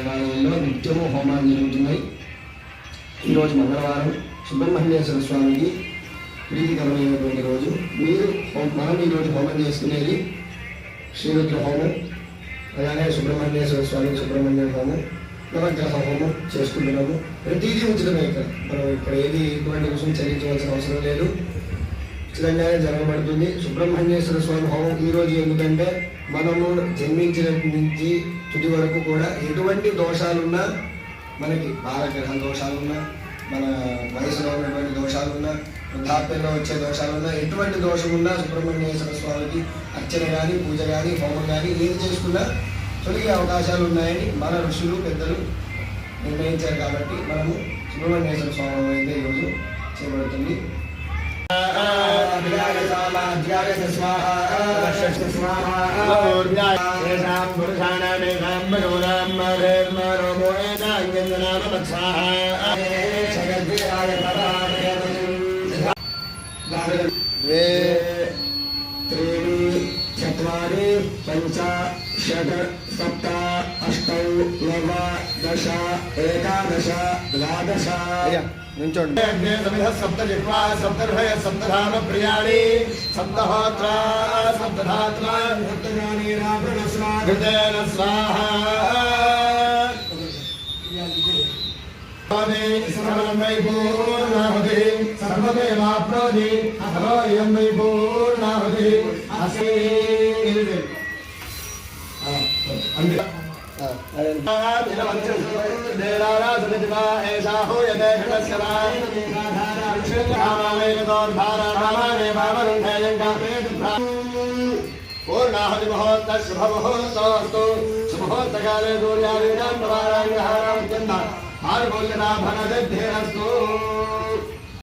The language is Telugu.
దేవాలయంలో నిత్యము హోమాలు జరుగుతున్నాయి. ఈరోజు మంగళవారం సుబ్రహ్మణ్యేశ్వర స్వామికి ప్రీతికరమైనటువంటి రోజు. మీరు మనం ఈరోజు హోమం చేసుకునేది శ్రీరుద్ర హోమం అలానే సుబ్రహ్మణ్యేశ్వర స్వామి సుబ్రహ్మణ్య హోమం నవగ్రహ హోమం చేసుకుంటున్నాము. ప్రతిదీ ఉచితమే ఇక్కడ. మనం ఇక్కడ ఏది ఎటువంటి రుసుము చెల్లించవలసిన అవసరం లేదు. ఉచితంగానే జరగబడుతుంది. సుబ్రహ్మణ్యేశ్వర స్వామి హోమం ఈరోజు ఎందుకంటే మనము జన్మించినప్పటి నుంచి తుది వరకు కూడా ఎటువంటి దోషాలున్నా మనకి బాలగ్రహం దోషాలున్నా మన వయసులో ఉన్నటువంటి దోషాలున్నా వృద్ధాప్యంలో వచ్చే దోషాలున్నా ఎటువంటి దోషం ఉన్నా సుబ్రహ్మణ్యేశ్వర స్వామికి అర్చన కానీ పూజ కానీ హోమం కానీ ఏది చేసుకున్నా తొలగే అవకాశాలు ఉన్నాయని మన ఋషులు పెద్దలు నిర్ణయించారు కాబట్టి మనము సుబ్రహ్మణ్యేశ్వర స్వామి అయితే ఈరోజు చేయబడుతుంది. द्वे त्रीणि चत्वारि पञ्च षट् सप्त अष्टौ దశ ఏకాదశ ద్వాదశ నించోండి. అగ్నే సమిధ సప్త జిహ్వా సప్తర్భయ సప్తధాన ప్రియాణి సప్తహోత్ర సప్తధాత్మ సప్తగాని రావణ స్వాహ హృదయన స్వాహ పూర్ణాహుతి సర్వదేవాప్నోతి అథవో ఇయం వై పూర్ణాహుతి అసే అంతే పూర్ణాహతి మహోత్త శుభ మహోత్సవస్తు శుభమహోత్తకాలే సూర్యాదీనాం ప్రమాణాంగహారాం చంద ఆరుమూల్యనాభనదద్ధేరస్తు